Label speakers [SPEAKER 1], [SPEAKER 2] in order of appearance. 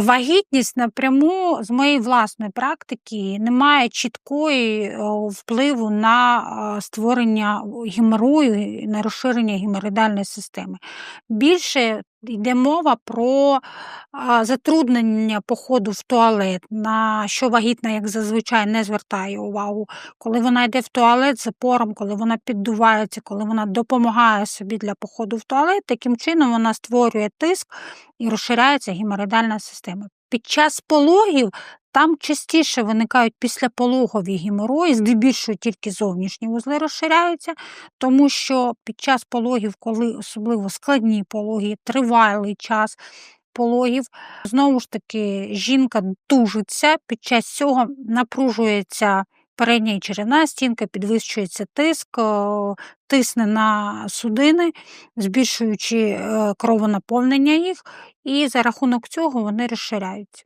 [SPEAKER 1] Вагітність напряму з моєї власної практики не має чіткої е, впливу на е, створення геморою, на розширення геморидальної системи. Більше йде мова про затруднення походу в туалет, на що вагітна, як зазвичай, не звертає увагу. Коли вона йде в туалет з запором, коли вона піддувається, коли вона допомагає собі для походу в туалет, таким чином вона створює тиск і розширяється геморидальна система. Під час пологів там частіше виникають післяпологові геморої, здебільшого тільки зовнішні вузли розширяються, тому що під час пологів, коли особливо складні пологи, тривалий час пологів, знову ж таки, жінка тужиться, під час цього напружується передня і черевна стінка, підвищується тиск, тисне на судини, збільшуючи е, кровонаповнення їх, і за рахунок цього вони розширяються.